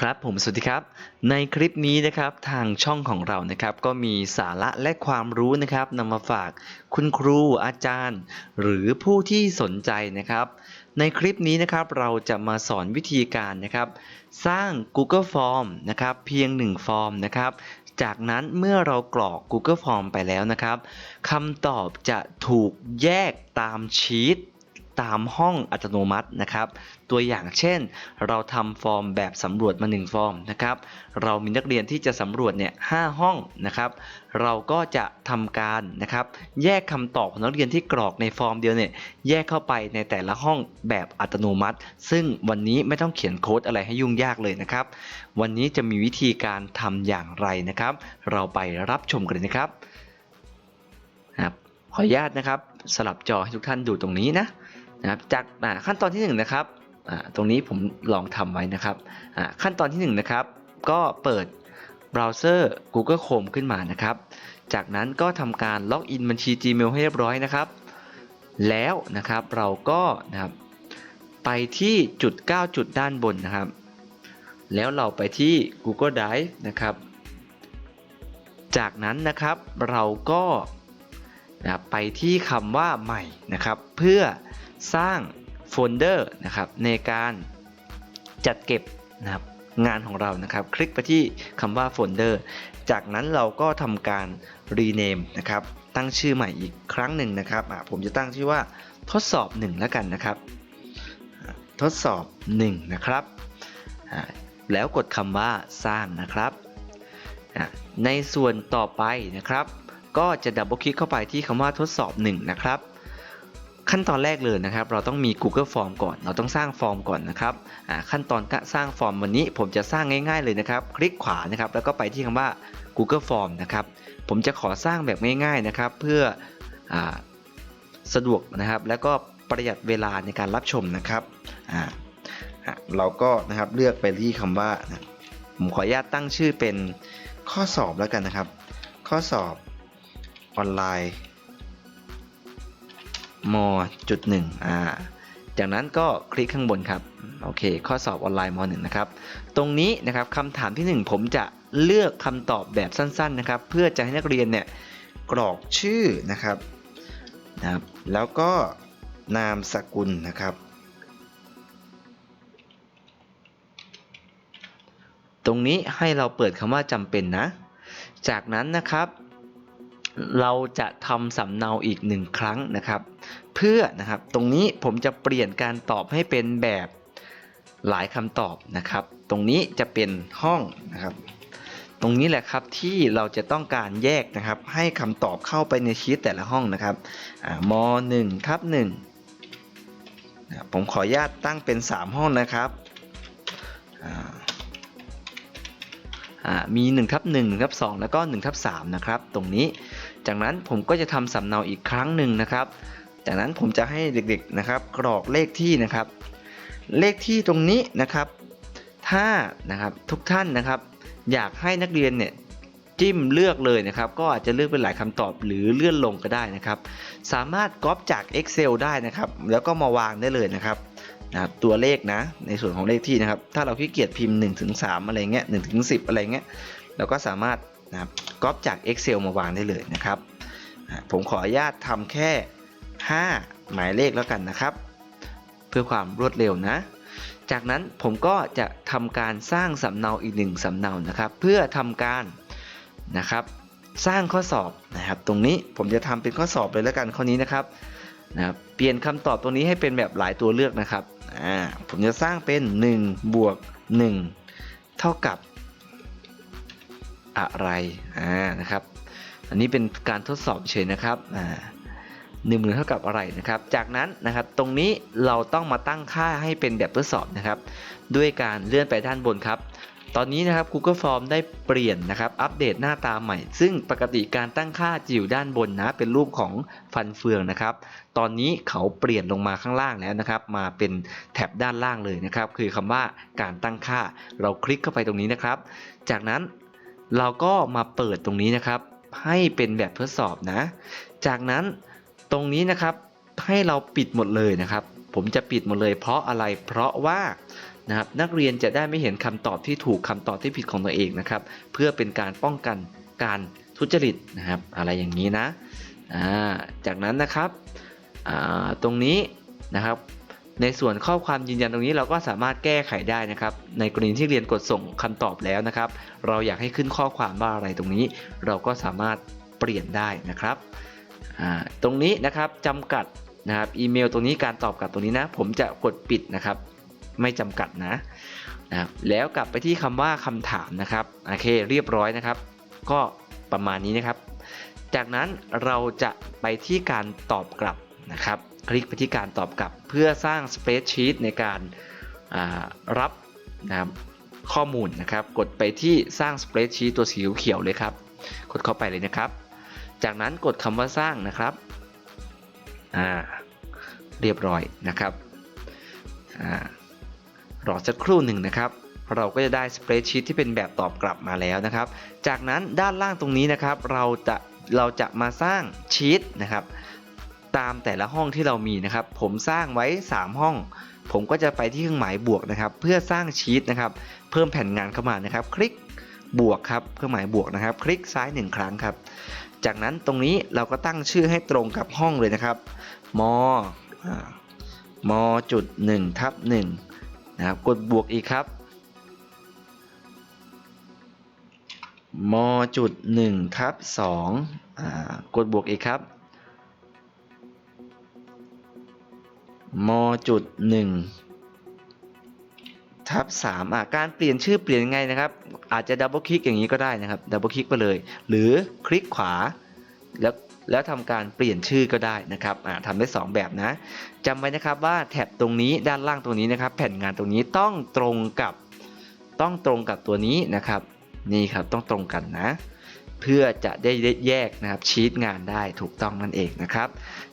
ครับผมสวัสดีครับ ในคลิปนี้นะครับทางช่องของเรานะครับก็มีสาระและความรู้นะครับนำมาฝากคุณครูอาจารย์ หรือผู้ที่สนใจนะครับ ในคลิปนี้นะครับเราจะมาสอนวิธีการนะครับ สร้าง Google Form นะครับเพียง 1 ฟอร์มนะครับ จากนั้นเมื่อเรากรอก Google Form ไปแล้วนะครับคำตอบจะถูกแยกตามชีต ตามห้องอัตโนมัตินะครับ ตัวอย่างเช่น เราทำฟอร์มแบบสำรวจมา 1 ฟอร์มนะครับ เรามีนักเรียนที่จะสำรวจเนี่ยหห้องนะครับ เราก็จะทำการนะครับแยกคำตอบของนักเรียนที่กรอกในฟอร์มเดียวเนี่ยแยกเข้าไปในแต่ละห้องแบบอัตโนมัติ ซึ่งวันนี้ไม่ต้องเขียนโค้ดอะไรให้ยุ่งยากเลยนะครับ วันนี้จะมีวิธีการทำอย่างไรนะครับ เราไปรับชมกันเลยนะครับนะครับขออนุญาตนะครับสลับจอให้ทุกท่านดูตรงนี้นะ นะครับจากขั้นตอนที่หนึ่งนะครับตรงนี้ผมลองทำไว้นะครับขั้นตอนที่หนึ่งนะครับก็เปิดเบราว์เซอร์ Google Chrome ขึ้นมานะครับ จากนั้นก็ทำการล็อกอินบัญชี Gmail ให้เรียบร้อยนะครับ แล้วนะครับเราก็นะครับไปที่จุด 9 จุดด้านบนนะครับ แล้วเราไปที่ Google Drive นะครับ จากนั้นนะครับเราก็ นะครับไปที่คำว่าใหม่นะครับ เพื่อสร้างโฟลเดอร์นะครับในการจัดเก็บนะครับงานของเรานะครับ คลิกไปที่คำว่าโฟลเดอร์ จากนั้นเราก็ทำการ rename นะครับตั้งชื่อใหม่อีกครั้งหนึ่งนะครับผมจะตั้งชื่อว่าทดสอบ 1 แล้วกันนะครับ ทดสอบ 1 นะครับ แล้วกดคำว่าสร้างนะครับ ในส่วนต่อไปนะครับ ก็จะดับเบิลคลิกเข้าไปที่คำว่าทดสอบ 1 นะครับ ขั้นตอนแรกเลยนะครับ เราต้องมี Google Form ก่อน เราต้องสร้างฟอร์มก่อนนะครับขั้นตอนการสร้างฟอร์มวันนี้ผมจะสร้างง่าย ๆเลยนะครับ คลิกขวานะครับ แล้วก็ไปที่คำว่า Google Form นะครับ ผมจะขอสร้างแบบง่าย ๆนะครับ เพื่ออสะดวกนะครับ แล้วก็ประหยัดเวลาในการรับชมนะครับเราก็นะครับเลือกไปที่คำว่า ผมขออนุญาตตั้งชื่อเป็นข้อสอบแล้วกันนะครับ ข้อสอบ ออนไลน์มจุดหนึ่งอ่าจากนั้นก็คลิกข้างบนครับโอเค ข้อสอบออนไลน์มหนึ่งนะครับ ตรงนี้นะครับคำถามที่ 1 ผมจะเลือกคำตอบแบบสั้นๆนะครับ เพื่อจะให้นักเรียนเนี่ยกรอกชื่อนะครับนะครับ แล้วก็นามสกุลนะครับ ตรงนี้ให้เราเปิดคำว่าจำเป็นนะ จากนั้นนะครับ เราจะทำสำเนาอีกหนึ่งครั้งนะครับ เพื่อนะครับตรงนี้ผมจะเปลี่ยนการตอบให้เป็นแบบหลายคำตอบนะครับ ตรงนี้จะเป็นห้องนะครับ ตรงนี้แหละครับที่เราจะต้องการแยกนะครับ ให้คำตอบเข้าไปในชีตแต่ละห้องนะครับม1ทับ1นะครับผมขออนุญาตตั้งเป็น 3 ห้องนะครับอ่าอ่ามี1ทับ1 1ทับ2แล้วก็1ทับ3นะครับ ตรงนี้ จากนั้นผมก็จะทำสำเนาอีกครั้งหนึ่งนะครับ จากนั้นผมจะให้เด็กๆนะครับ กรอกเลขที่นะครับ เลขที่ตรงนี้นะครับ ถ้านะครับทุกท่านนะครับ อยากให้นักเรียนเนี่ยจิ้มเลือกเลยนะครับ ก็อาจจะเลือกเป็นหลายคำตอบหรือเลื่อนลงก็ได้นะครับ สามารถก๊อปจาก Excel ได้นะครับ แล้วก็มาวางได้เลยนะครับนะครับตัวเลขนะในส่วนของเลขที่นะครับ ถ้าเราขี้เกียจพิมพ์1ถึง3อะไรเงี้ย1ถึง10 อะไรเงี้ยเราก็สามารถ นะครับก๊อปจาก Excel มาวางได้เลยนะครับ ผมขออนุญาตทำแค่ 5 หมายเลขแล้วกันนะครับ เพื่อความรวดเร็วนะ จากนั้นผมก็จะทำการสร้างสำเนาอีกหนึ่งสำเนานะครับ เพื่อทำการนะครับสร้างข้อสอบนะครับ ตรงนี้ผมจะทำเป็นข้อสอบเลยแล้วกันข้อนี้นะครับนะครับเปลี่ยนคำตอบตรงนี้ให้เป็นแบบหลายตัวเลือกนะครับอ่าผมจะสร้างเป็น1บวก1เท่ากับ อะไรอ่านะครับ อันนี้เป็นการทดสอบเฉยนะครับอ่าหนึ่งหมื่นเท่ากับอะไรนะครับ จากนั้นนะครับตรงนี้เราต้องมาตั้งค่าให้เป็นแบบทดสอบนะครับ ด้วยการเลื่อนไปด้านบนครับ ตอนนี้นะครับ Google Form ได้เปลี่ยนนะครับ อัปเดตหน้าตาใหม่ ซึ่งปกติการตั้งค่าจะอยู่ด้านบนนะ เป็นรูปของฟันเฟืองนะครับ ตอนนี้เขาเปลี่ยนลงมาข้างล่างแล้วนะครับ มาเป็นแถบด้านล่างเลยนะครับ คือคำว่าการตั้งค่า เราคลิกเข้าไปตรงนี้นะครับ จากนั้น เราก็มาเปิดตรงนี้นะครับ ให้เป็นแบบทดสอบนะ จากนั้นตรงนี้นะครับให้เราปิดหมดเลยนะครับ ผมจะปิดหมดเลยเพราะอะไรเพราะว่านะครับนักเรียนจะได้ไม่เห็นคำตอบที่ถูกคำตอบที่ผิดของตัวเองนะครับ เพื่อเป็นการป้องกันการทุจริตนะครับ อะไรอย่างนี้นะาจากนั้นนะครับตรงนี้นะครับ ในส่วนข้อความยืนยันตรงนี้เราก็สามารถแก้ไขได้นะครับ ในกรณีที่เรียนกดส่งคำตอบแล้วนะครับ เราอยากให้ขึ้นข้อความว่าอะไรตรงนี้ เราก็สามารถเปลี่ยนได้นะครับตรงนี้นะครับจำกัดนะครับอีเมลตรงนี้การตอบกลับตรงนี้นะ ผมจะกดปิดนะครับ ไม่จำกัดนะนะครับแล้วกลับไปที่คำว่าคำถามนะครับโอเคเรียบร้อยนะครับ ก็ประมาณนี้นะครับ จากนั้นเราจะไปที่การตอบกลับนะครับ คลิกไปที่การตอบกลับ เพื่อสร้างสเปซชีตในการารับนะครับข้อมูลนะครับ กดไปที่สร้างสเปซชีตตัวสีเขียวเลยครับ กดเข้าไปเลยนะครับ จากนั้นกดคำว่าสร้างนะครับอ่าเรียบร้อยนะครับอ่ารอสักครู่หนึ่งนะครับ เราก็จะได้สเปรดชีตที่เป็นแบบตอบกลับมาแล้วนะครับ จากนั้นด้านล่างตรงนี้นะครับ เราจะเราจะมาสร้างชีตนะครับ ตามแต่ละห้องที่เรามีนะครับ ผมสร้างไว้ 3 ห้อง ผมก็จะไปที่เครื่องหมายบวกนะครับ เพื่อสร้างชีตนะครับ เพิ่มแผ่นงานเข้ามานะครับ คลิกบวกครับเครื่องหมายบวกนะครับ คลิกซ้าย 1 ครั้งครับ จากนั้นตรงนี้เราก็ตั้งชื่อให้ตรงกับห้องเลยนะครับมอมจุด1ทับ1นะครับกดบวกอีกครับมจุด1ทับ2อ่ากดบวกอีกครับ มจุด1ทับ3อะการเปลี่ยนชื่อเปลี่ยนยังไงนะครับ อาจจะดับเบิลคลิกอย่างนี้ก็ได้นะครับดับเบิลคลิกไปเลย หรือคลิกขวา แล้วแล้วทำการเปลี่ยนชื่อก็ได้นะครับอ่าทำได้ 2 แบบนะจำไว้นะครับว่าแท็บตรงนี้ด้านล่างตรงนี้นะครับ แผ่นงานตรงนี้ต้องตรงกับต้องตรงกับตัวนี้นะครับ นี่ครับต้องตรงกันนะ เพื่อจะได้แยกนะครับชีตงานได้ถูกต้องนั่นเองนะครับ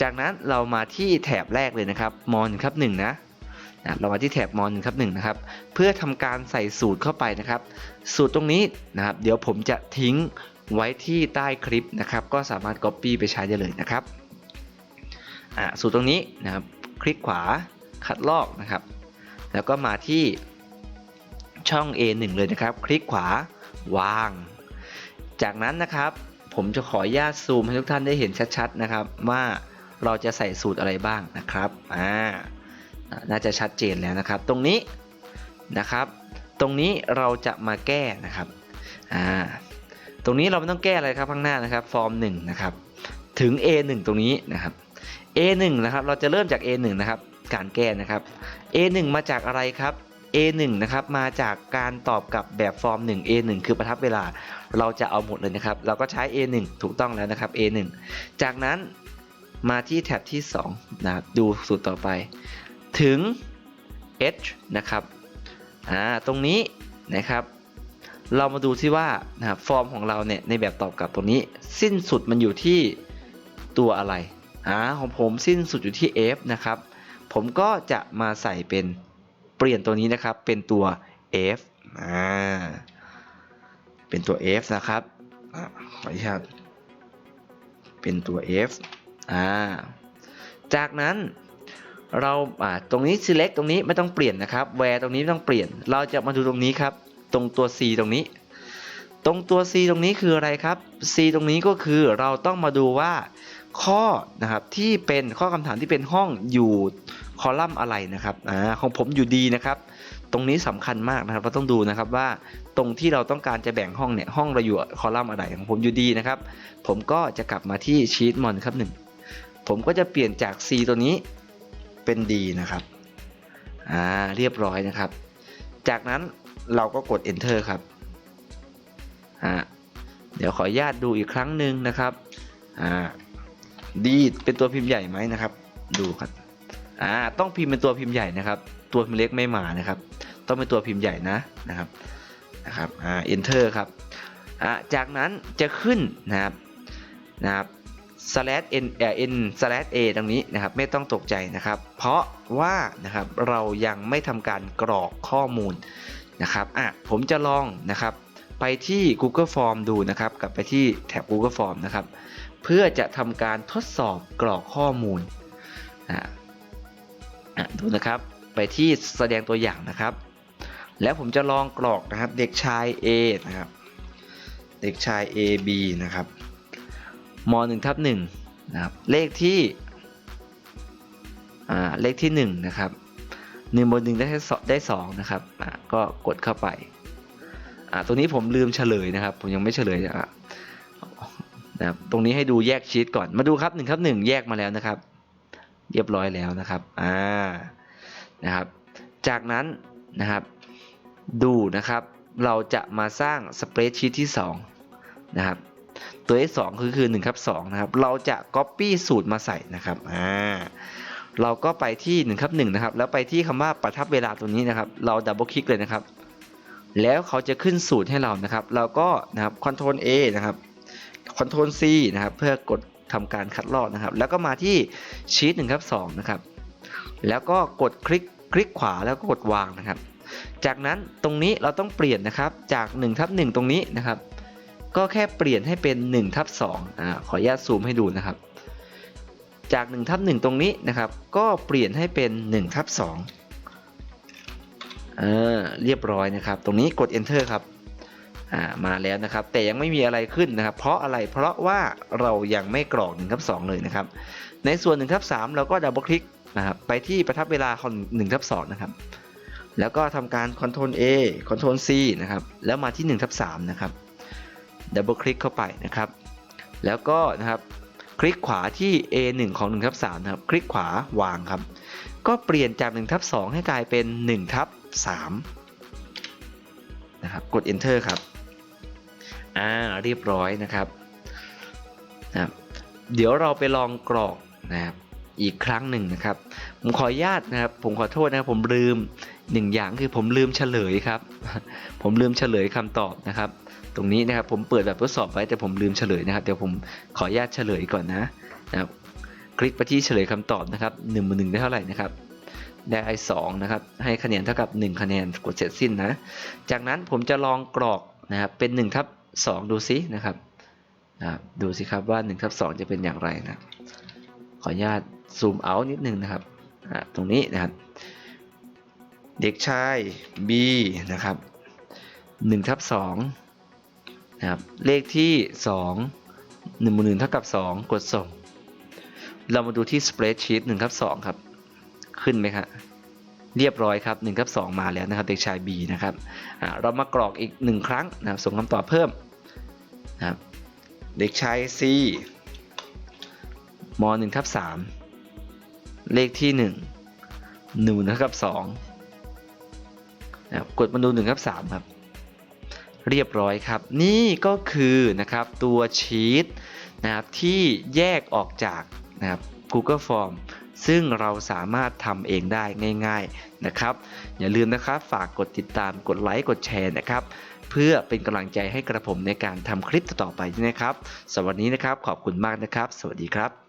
จากนั้นเรามาที่แถบแรกเลยนะครับม1ครับ1นะนะเรามาที่แถบม1ครับ1นะครับ เพื่อทำการใส่สูตรเข้าไปนะครับ สูตรตรงนี้นะครับ เดี๋ยวผมจะทิ้งไว้ที่ใต้คลิปนะครับ ก็สามารถ Copy ไปใช้ได้เลยนะครับสูตรตรงนี้นะครับ คลิกขวาคัดลอกนะครับ แล้วก็มาที่ช่อง A1 เลยนะครับ คลิกขวาวาง จากนั้นนะครับ ผมจะขออนุญาตซูมให้ทุกท่านได้เห็นชัดๆนะครับ ว่าเราจะใส่สูตรอะไรบ้างนะครับอ่าน่าจะชัดเจนแล้วนะครับ ตรงนี้นะครับ ตรงนี้เราจะมาแก้นะครับอ่าตรงนี้เราไม่ต้องแก้อะไรครับข้างหน้านะครับ ฟอร์ม1นะครับถึง A1 ตรงนี้นะครับ A1 นะครับ เราจะเริ่มจาก A1 นะครับ การแก้นะครับ A1 มาจากอะไรครับ A1 นะครับมาจากการตอบกลับแบบฟอร์ม 1 A1 คือประทับเวลา เราจะเอาหมดเลยนะครับ เราก็ใช้ A1 ถูกต้องแล้วนะครับ A1 จากนั้นมาที่แท็บที่2นะครับดูสูตรต่อไป ถึง H นะครับอ่าตรงนี้นะครับ เรามาดูที่ว่านะครับฟอร์มของเราเนี่ยในแบบตอบกลับตรงนี้ สิ้นสุดมันอยู่ที่ตัวอะไรอ่าของผมสิ้นสุดอยู่ที่ F นะครับ ผมก็จะมาใส่เป็น ปลี่ยนตัวนี้นะครับเป็นตัว F อ่าเป็นตัว F นะครับอ่าขออนุญาตเป็นตัว F อ่าจากนั้นเราอ่าตรงนี้ select ตรงนี้ไม่ต้องเปลี่ยนนะครับ where ตรงนี้ไม่ต้องเปลี่ยน เราจะมาดูตรงนี้ครับ ตรงตัว C ตรงนี้ ตรงตัว C ตรงนี้คืออะไรครับ C ตรงนี้ก็คือเราต้องมาดูว่าข้อนะครับที่เป็นข้อคำถามที่เป็นห้องอยู่ อลัมน์อะไรนะครับอ่าของผมอยู่ดีนะครับ ตรงนี้สำคัญมากนะครับเราต้องดูนะครับว่าตรงที่เราต้องการจะแบ่งห้องเนี่ยห้องเราอยู่คอลัมน์อะไรของผมอยู่ดีนะครับ ผมก็จะกลับมาที่ชีตมอนครับหนึ่งผมก็จะเปลี่ยนจาก C ตัวนี้เป็น D นะครับอ่าเรียบร้อยนะครับ จากนั้นเราก็กด enter ครับอ่าเดี๋ยวขออนุญาตดูอีกครั้งหนึ่งนะครับอ่าดีเป็นตัวพิมพ์ใหญ่ไหมนะครับ ดูครับ อ่าต้องพิมพ์เป็นตัวพิมพ์ใหญ่นะครับ ตัวพิมพ์เล็กไม่มานะครับ ต้องเป็นตัวพิมพ์ใหญ่นะนะครับนะครับอ่า enter ครับอ่าจากนั้นจะขึ้นนะครับนะครับ slash n เอ่อ n slash a ตรงนี้นะครับ ไม่ต้องตกใจนะครับ เพราะว่านะครับเรายังไม่ทำการกรอกข้อมูลนะครับอะผมจะลองนะครับไปที่ Google Form ดูนะครับ กลับไปที่แท็บ Google Form นะครับ เพื่อจะทำการทดสอบกรอกข้อมูลอะอะ ดูนะครับไปที่แสดงตัวอย่างนะครับ แล้วผมจะลองกรอกนะครับเด็กชาย A นะครับ เด็กชาย A B นะครับม1ทับ1นะครับเลขที่อ่าเลขที่ 1 นะครับ1บน1ได้สองได้2นะครับอ่าก็กดเข้าไปอ่าตรงนี้ผมลืมเฉลยนะครับ ผมยังไม่เฉลยนะนะครับตรงนี้ให้ดูแยกชีตก่อนมาดูครับ1ครับ1แยกมาแล้วนะครับ เรียบร้อยแล้วนะครับอ่านะครับ จากนั้นนะครับดูนะครับเราจะมาสร้างสเปรดชีตที่2นะครับตัวที่2คือคือ1ครับ2นะครับเราจะ Copy สูตรมาใส่นะครับอ่าเราก็ไปที่1ครับ1นะครับแล้วไปที่คำว่าประทับเวลาตัวนี้นะครับ เราดับเบิลคลิกเลยนะครับ แล้วเขาจะขึ้นสูตรให้เรานะครับ เราก็นะครับ Ctrl A นะครับ Ctrl C นะครับเพื่อกด ทำการคัดลอกนะครับ แล้วก็มาที่ชีต1ครับ2นะครับ แล้วก็กดคลิกคลิกขวาแล้วก็กดวางนะครับ จากนั้นตรงนี้เราต้องเปลี่ยนนะครับจาก1ทับ1ตรงนี้นะครับ ก็แค่เปลี่ยนให้เป็น1ทับ2อ่าขออนุญาตซูมให้ดูนะครับ จาก1ทับ1ตรงนี้นะครับ ก็เปลี่ยนให้เป็น1ทับ2เออเรียบร้อยนะครับ ตรงนี้กด enter ครับ อ่ามาแล้วนะครับ แต่ยังไม่มีอะไรขึ้นนะครับ เพราะอะไรเพราะว่าเรายังไม่กรอก1ทับ2เลยนะครับ ในส่วน1ทับ3เราก็ดับเบิลคลิกนะครับไปที่ประทับเวลาของ1ทับ2นะครับ แล้วก็ทำการ Ctrl A Ctrl C นะครับ แล้วมาที่1ทับ3นะครับดับเบิลคลิกเข้าไปนะครับ แล้วก็นะครับคลิกขวาที่ A1 ของ1ทับ3นะครับ คลิกขวาวางครับ ก็เปลี่ยนจาก1ทับ2ให้กลายเป็น1ทับ3 นะครับ กด Enter ครับ อ่า เรียบร้อยนะครับนะครับ เดี๋ยวเราไปลองกรอกนะครับอีกครั้งหนึ่งนะครับ ผมขออนุญาตนะครับ ผมขอโทษนะครับ ผมลืมหนึ่งอย่างคือผมลืมเฉลยครับ ผมลืมเฉลยคำตอบนะครับ ตรงนี้นะครับผมเปิดแบบทดสอบไว้แต่ผมลืมเฉลยนะครับ เดี๋ยวผมขออนุญาตเฉลยก่อนนะนะครับ คลิกไปที่เฉลยคำตอบนะครับ1นึ่งบนหนึ่งได้เท่าไหร่นะครับ ได้สองนะครับ ให้คะแนนเท่ากับ 1 คะแนนกดเสร็จสิ้นนะ จากนั้นผมจะลองกรอกนะครับเป็น1ทับ2ดูซินะครับดูสิครับว่า1ทับ2จะเป็นอย่างไรนะ ขออนุญาตซูมเอานิดนึงนะครับ ตรงนี้นะครับ เด็กชาย B นะครับ1ทับ2นะครับ เลขที่ 2 1บวก1เท่ากับ 2 กดส่ง เรามาดูที่ spreadsheet 1ทับ2ครับ ขึ้นไหมครับเรียบร้อยครับ1ทับ 2 มาแล้วนะครับเด็กชาย B นะครับเรามากรอกอีก 1 ครั้งนะครับส่งคำตอบเพิ่มนะครับเด็กชาย C ม1ทับ3เลขที่ 1 1เท่ากับ2นะครับกดมาดู1ทับ3ครับเรียบร้อยครับ นี่ก็คือนะครับตัวชีตนะครับที่แยกออกจากนะครับ Google Form ซึ่งเราสามารถทำเองได้ง่าย ๆนะครับ อย่าลืมนะครับฝากกดติดตามกดไลค์กดแชร์นะครับ เพื่อเป็นกำลังใจให้กระผมในการทำคลิปต่อๆไปนะครับสำหรับวันนี้นะครับขอบคุณมากนะครับ สวัสดีครับ